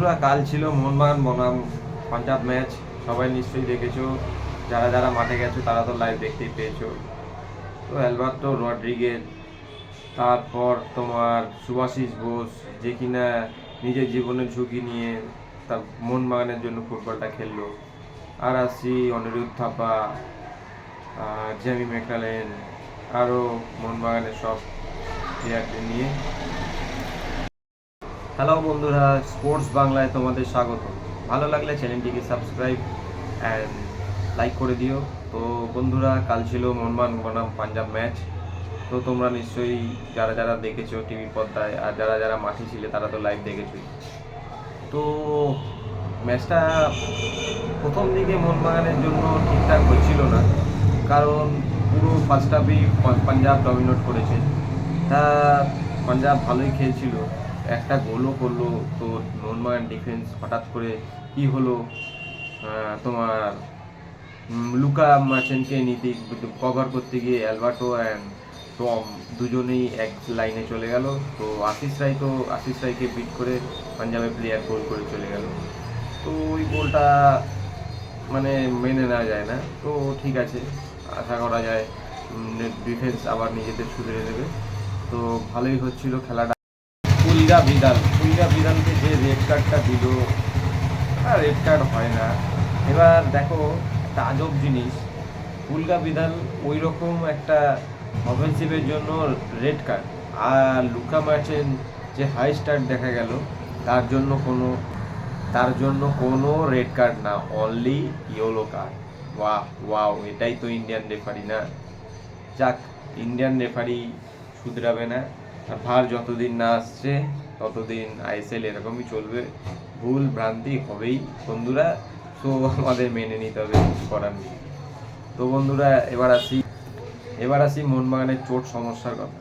বন্ধুরা, কাল ছিল মোহনবাগান বনাম পাঞ্জাব ম্যাচ। সবাই নিশ্চয়ই দেখেছ। যারা যারা মাঠে গেছো, তারা তো লাইভ দেখতেই পেয়েছ। তো অ্যালবার্টো রড্রিগেজ, তারপর তোমার সুভাশিস বোস, যে কিনা নিজের জীবনের ঝুঁকি নিয়ে তার মোহনবাগানের জন্য ফুটবলটা খেললো। আর আসছি অনিরুদ্ধ থাপা জেমি ম্যাকলালেন আরও মোহনবাগানের সব প্লেয়ারদের নিয়ে। হ্যালো বন্ধুরা স্পোর্টস বাংলায় তোমাদের স্বাগত। ভালো লাগলে চ্যানেলটিকে সাবস্ক্রাইব অ্যান্ড লাইক করে দিও। তো বন্ধুরা, কাল ছিল মোহনবাগান বনাম পাঞ্জাব ম্যাচ তো তোমরা নিশ্চয়ই যারা যারা দেখেছ টিভি পর্দায় আর যারা যারা মাঠে ছিলে, তারা তো লাইভ দেখেছোই। তো ম্যাচটা প্রথম দিকে মোহনবাগানের জন্য ঠিকঠাক হচ্ছিল না। কারণ পুরো ফার্স্ট হাফই পাঞ্জাব ডমিনেট করেছে। তা পাঞ্জাব ভালোই খেলছিল। একটা গোলও করল, তো মোহনবাগান ডিফেন্স হঠাৎ করে কি হলো? তোমার লুকা মার্চেন্টকে নিতে কভার করতে গিয়ে অ্যালবার্টো অ্যান্ড টম দুজনেই এক লাইনে চলে গেল। তো আশিস রায় তো, আশিস রায়কে বিট করে পাঞ্জাবের প্লেয়ার গোল করে চলে গেল। তো ওই গোলটা মানে মেনে নেওয়া যায় না। তো ঠিক আছে, আশা করা যায় ডিফেন্স আবার নিজেদের শুধরে দেবে তো ভালোই হচ্ছিল খেলাটা। পুলগা বিদাল পুলগা বিধানকে যে রেড কার্ডটা দিল আর রেড কার্ড হয় না। এবার দেখো আজব জিনিস পুলগা বিধান ওই রকম একটা অফেন্সিভের জন্য রেড কার্ড আর লুকা মার্চেন যে হাই স্টার্ট দেখা গেল, তার জন্য কোনো, তার জন্য কোনো রেড কার্ড না অনলি ইয়েলো কার্ড ওয়াহ, ওয়াও, এটাই তো ইন্ডিয়ান রেফারি না। যাক ইন্ডিয়ান রেফারি শুধরাবে না। আর ভার যতদিন না আসছে, ততদিন আইএসএল এরকমই চলবে। ভুল ভ্রান্তি হবেই বন্ধুরা। তো আমাদের মেনে নিতে হবে কিছু করার। নেই তো বন্ধুরা, এবার আসি। এবার আসি মোহনবাগানের চোট সমস্যার কথা।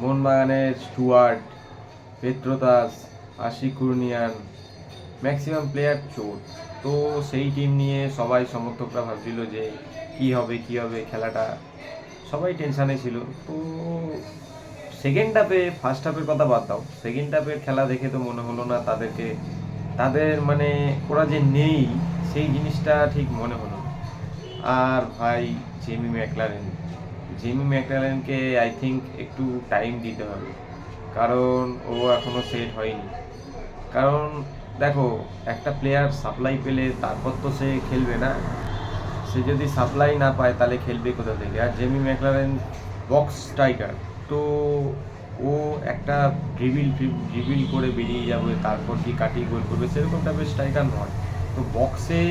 মোহনবাগানের Stuart Petratos Ashique Kuruniyan maximum player চোট। তো সেই টিম নিয়ে সবাই সমর্থকরা ভাবছিল যে কি হবে কি হবে খেলাটা। সবাই টেনশানে ছিল। তো সেকেন্ড হাফে ফার্স্ট হাফের কথা বাদ দাও। সেকেন্ড হাফের খেলা দেখে তো মনে হলো না তাদেরকে, তাদের মানে ওরা যে নেই, সেই জিনিসটা ঠিক মনে হলো আর ভাই জেমি ম্যাকলারেন জেমি ম্যাকলারেনকে আই থিঙ্ক একটু টাইম দিতে হবে। কারণ ও এখনও সেট হয়নি। কারণ দেখো, একটা প্লেয়ার সাপ্লাই পেলে তারপর তো সে খেলবে না। সে যদি সাপ্লাই না পায়, তাহলে খেলবে কোথা থেকে? আর জেমি ম্যাকলারেন বক্স স্ট্রাইকার তো ও একটা ড্রিবিল ড্রিবিল করে বেরিয়ে যাবে, তারপর কি কাটিয়ে গোল করবে সেরকম টাইপের স্ট্রাইকার নয়। তো বক্সে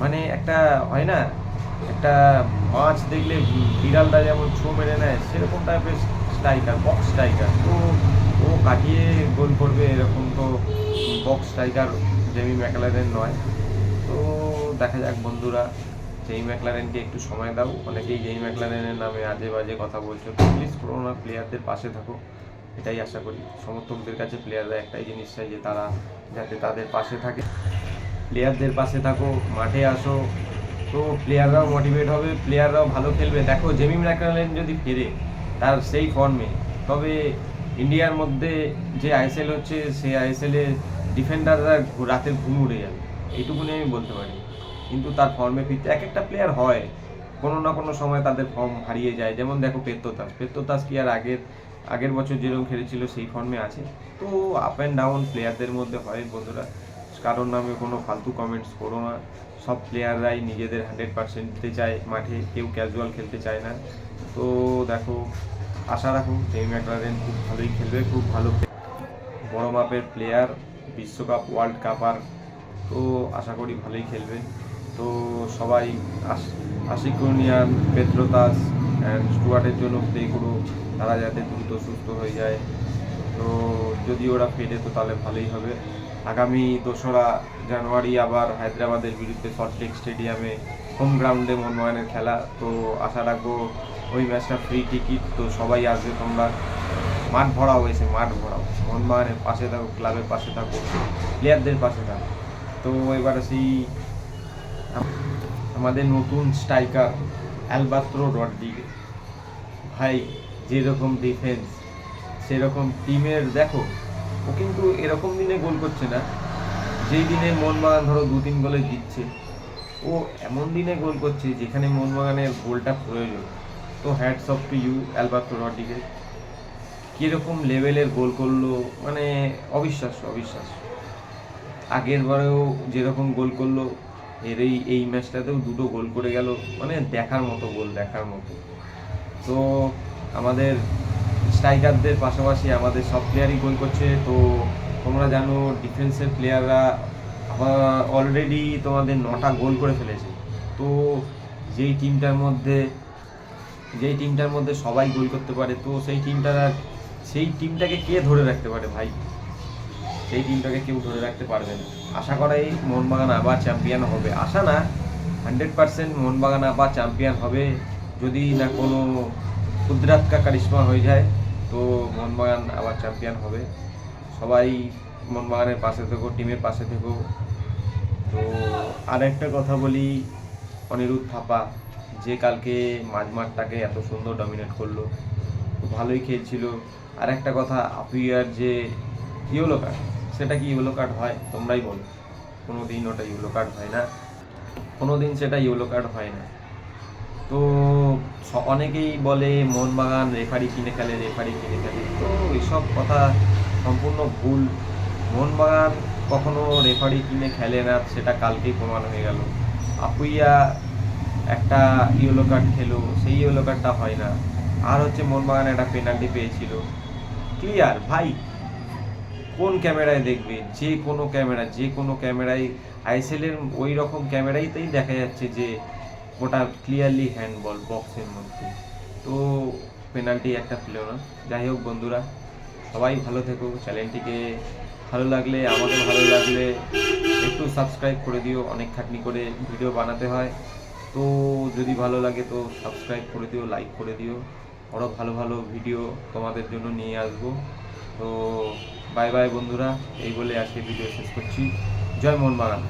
মানে একটা হয় না, একটা মাছ দেখলে বিড়ালটা যেমন ছো মেরে নেয় সেরকম টাইপের স্ট্রাইকার বক্স স্ট্রাইকার তো ও কাটিয়ে গোল করবে, এরকম তো বক্স স্ট্রাইকার জেমি ম্যাকলারেন নয়। তো দেখা যাক বন্ধুরা। জেমি ম্যাকলারেনকে একটু সময় দাও। অনেকেই জেমি ম্যাকলারেনের নামে আজে বাজে কথা বলছো। প্লিজ পুরোনো প্লেয়ারদের পাশে থাকো। এটাই আশা করি। সমর্থকদের কাছে প্লেয়াররা একটাই জিনিস চাই যে তারা যাতে তাদের পাশে থাকে। প্লেয়ারদের পাশে থাকো, মাঠে আসো। তো প্লেয়াররাও মোটিভেট হবে প্লেয়াররাও ভালো খেলবে। দেখো জেমি ম্যাকলারেন যদি ফেরে তার সেই ফর্মে তবে ইন্ডিয়ার মধ্যে যে আইএসএল হচ্ছে, সেই আইএসএলে ডিফেন্ডাররা রাতের ঘুম উড়ে যাবে। এইটুকুনি আমি বলতে পারি। কিন্তু তার ফর্মে ফিরতে এক একটা প্লেয়ার হয়। কোনো না কোনো সময় তাদের ফর্ম হারিয়ে যায়। যেমন দেখো পেত্ততাস পেত্ততাস কি আর আগের আগের বছর যেরকম খেলেছিল সেই ফর্মে আছে। তো আপ অ্যান্ড ডাউন প্লেয়ারদের মধ্যে হয় বন্ধুরা। কারোর নামে কোনো ফালতু কমেন্টস করো না। সব প্লেয়াররাই নিজেদের হান্ড্রেড পার্সেন্ট দিতে চায় মাঠে। কেউ ক্যাজুয়াল খেলতে চায় না। তো দেখো, আশা রাখো জেমি ম্যাকলারেন খুব ভালোই খেলবে, খুব ভালো বড় মাপের প্লেয়ার বিশ্বকাপ ওয়ার্ল্ড কাপ আর, তো আশা করি ভালোই খেলবে। তো সবাই আশ- আশিক কুরনিয়ান পেত্রতাস অ্যান্ড স্টুয়ার্টের জন্য প্লে করো তারা যাতে দ্রুত সুস্থ হয়ে যায়। তো যদি ওরা ফেরে তো তাহলে ভালোই হবে। আগামী দোসরা জানুয়ারি আবার হায়দ্রাবাদের বিরুদ্ধে সল্টলেক স্টেডিয়ামে হোম গ্রাউন্ডে মোহনবাগানের খেলা। তো আশা রাখব ওই ম্যাচটা ফ্রি টিকিট তো সবাই আসবে তোমরা। মাঠ ভরাও এসে, মাঠ ভরাও। মোহনবাগানের পাশে থাকো ক্লাবের পাশে থাকো প্লেয়ারদের পাশে থাকো তো এবার সেই আমাদের নতুন স্ট্রাইকার অ্যালবাত্রো রড্রিগে ভাই, যেরকম ডিফেন্স সেরকম টিমের দেখো, ও কিন্তু এরকম দিনে গোল করছে না। যেই দিনে মোহনবাগান ধরো দু তিন গোলে জিতছে, ও এমন দিনে গোল করছে যেখানে মোহনবাগানের গোলটা প্রয়োজন। তো hats off to you Alberto Rodriguez. কীরকম লেভেলের গোল করল মানে অবিশ্বাস্য অবিশ্বাস্য। আগের বারেও যেরকম গোল করল এর এই এই ম্যাচটাতেও দুটো গোল করে গেল মানে দেখার মতো গোল, দেখার মতো। তো আমাদের স্ট্রাইকারদের পাশাপাশি আমাদের সব প্লেয়ারই গোল করছে। তো তোমরা জানো ডিফেন্সের প্লেয়াররা অলরেডি তোমাদের নটা গোল করে ফেলেছে। তো যেই টিমটার মধ্যে, যেই টিমটার মধ্যে সবাই গোল করতে পারে, তো সেই টিমটার আর, সেই টিমটাকে কে ধরে রাখতে পারে ভাই? সেই টিমটাকে কেউ ধরে রাখতে পারবে না। আশা করাই মোহনবাগান আবার চ্যাম্পিয়ন হবে। আশা না হান্ড্রেড পার্সেন্ট মোহনবাগান আবার চ্যাম্পিয়ন হবে। যদি না কোনো কুদরাত কা কারিশমা হয়ে যায়, তো মোহনবাগান আবার চ্যাম্পিয়ন হবে। সবাই মোহনবাগানের পাশে থেকো, টিমের পাশে থেকো। তো আর একটা কথা বলি, অনিরুদ্ধ থাপা, যে কালকে মাঝমাঠটাকে এত সুন্দর ডমিনেট করল ভালোই খেলছিল। আর একটা কথা আপিয়ার যে ইয়েলো কার্ড সেটা কি ইয়েলো কার্ড হয়? তোমরাই বলো। কোনো দিন ওটা ইয়েলো কার্ড হয় না। কোনো দিন সেটা ইয়েলো কার্ড হয় না। তো অনেকেই বলে মোহনবাগান রেফারি কিনে খেলে রেফারি কিনে খেলে তো এসব কথা সম্পূর্ণ ভুল। মোহনবাগান কখনো রেফারি কিনে খেলে না, সেটা কালকেই প্রমাণ হয়ে গেল। আপুইয়া একটা ইয়েলো কার্ড খেলো, সেই ইয়েলো কার্ডটা হয় না। আর হচ্ছে মোহনবাগান একটা পেনাল্টি পেয়েছিল। ক্লিয়ার ভাই? কোন ক্যামেরায় দেখবে? যে কোনো ক্যামেরা, যে কোনো ক্যামেরায় আইএসএলের ওই রকম ক্যামেরাইতেই দেখা যাচ্ছে যে ওটা ক্লিয়ারলি হ্যান্ডবল বক্সের মধ্যে। তো পেনাল্টি একটা পেল না। যাই হোক বন্ধুরা, সবাই ভালো থেকো। চ্যানেলটিকে ভালো লাগলে আমাদের ভালো লাগলে একটু সাবস্ক্রাইব করে দিও। অনেক খাটনি করে ভিডিও বানাতে হয়। তো যদি ভালো লাগে তো সাবস্ক্রাইব করে দিও লাইক করে দিও। আরও ভালো ভালো ভিডিও তোমাদের জন্য নিয়ে আসব। তো বাই বাই বন্ধুরা এই বলে আজকে ভিডিও শেষ করছি। জয় মোহনবাগান।